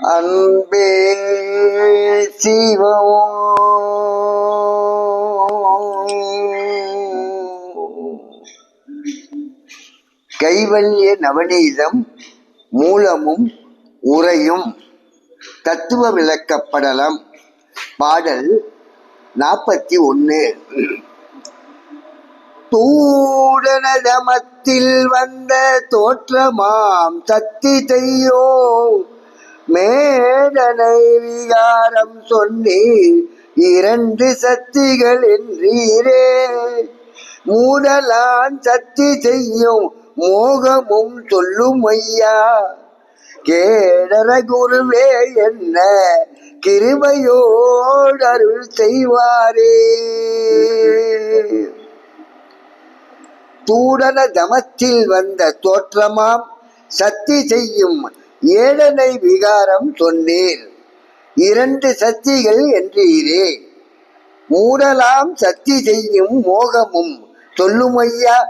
அன்பே சிவம். கைவல்ய நவநீதம் மூலமும் உரையும் தத்துவ விளக்கப்படலம் பாடல் நாற்பத்தி ஒன்று தூடனதமத்தில் வந்த தோற்றமாம் சத்தி செய்யோ மேடனை விகாரம் சொன்னீர் இரண்டு சக்திகள் என்றீரே. மூடலான் சக்தி செய்யும் மோகமும் சொல்லும் ஐயா. கேடர குருவே என்ன கிருபையோடு அருள் செய்வாரே. தூடன தமத்தில் வந்த தோற்றமாம் சக்தி செய்யும் ஏழனை விகாரம் சொன்னீர். இரண்டு சக்திகள் என்றீரே. மூடலாம் சக்தி செய்யும் மோகமும். சொல்லும் ஐயா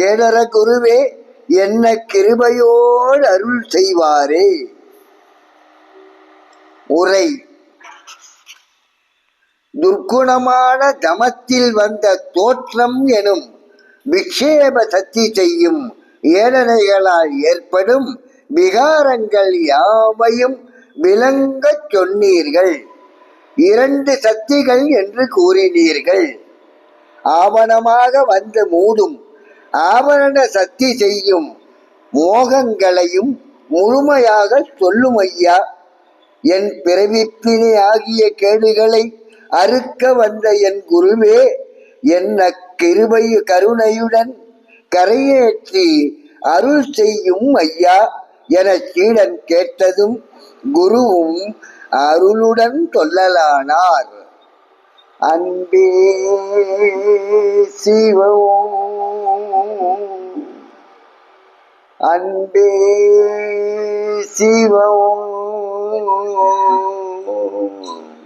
கேடர குருவே என்ன கிருபையோடு அருள் செய்வாரே. உரை. துர்க்குணமான தமத்தில் வந்த தோற்றம் எனும் விக்ஷேப சக்தி செய்யும் ஏழனைகளால் ஏற்படும் விகாரங்கள் யாவையும் விளங்கச் சொன்னீர்கள். இரண்டு சக்திகள் என்று கூறினீர்கள். ஆவணமாக வந்து மூடும் ஆவரண சக்தி செய்யும் மோகங்களையும் முழுமையாக சொல்லும் ஐயா. என் பிறவிப்பினை ஆகிய கேடுகளை அறுக்க வந்த என் குருவே என்ன கிருபை கருணையுடன் கரையேற்றி அருள் செய்யும் ஐயா. என சீடன் கேட்டதும் குருவும் அருளுடன் சொல்லலானார். அன்பே சிவம் அன்பே சிவம்